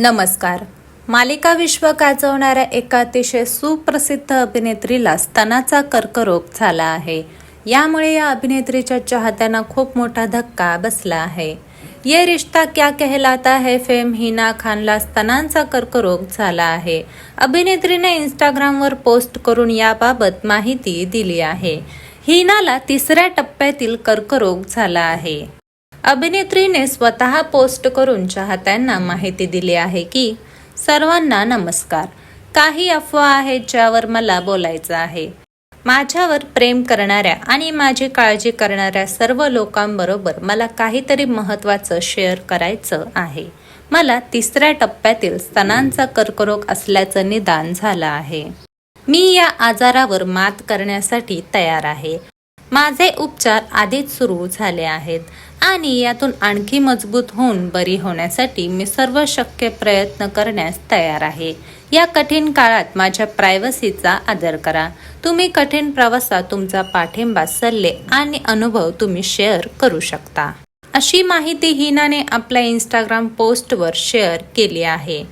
नमस्कार. मालिका विश्व गाजवणाऱ्या एका अतिशय सुप्रसिद्ध अभिनेत्रीला स्तनाचा कर्करोग झाला आहे. यामुळे या अभिनेत्रीच्या चाहत्यांना खूप मोठा धक्का बसला आहे. ये रिश्ता क्या कहलाता है फेम हिना खानला स्तनांचा कर्करोग झाला आहे. अभिनेत्रीने इंस्टाग्रामवर पोस्ट करून याबाबत माहिती दिली आहे. हिनाला तिसऱ्या टप्प्यातील कर्करोग झाला आहे. अभिनेत्रीने स्वतः पोस्ट करून चाहत्यांना माहिती दिली आहे की सर्वांना नमस्कार. काही अफवा आहेत ज्यावर मला बोलायचं आहे. माझ्यावर प्रेम करणाऱ्या आणि माझी काळजी करणाऱ्या सर्व लोकांबरोबर मला काहीतरी महत्त्वाचं शेअर करायचं आहे. मला तिसऱ्या टप्प्यातील स्तनांचा कर्करोग असल्याचं निदान झालं आहे. मी या आजारावर मात करण्यासाठी तयार आहे. माझे उपचार आधीच सुरू झाले आहेत आणि यातून आणखी मजबूत होऊन बरी होण्यासाठी मी सर्व शक्य प्रयत्न करण्यास तयार आहे. या कठीण काळात माझ्या प्रायव्हसीचा आदर करा. तुम्ही कठीण प्रवासात तुमचा पाठिंबा सल्ले आणि अनुभव तुम्ही शेअर करू शकता. अशी माहिती हिनाने आपल्या इंस्टाग्राम पोस्टवर शेअर केली आहे.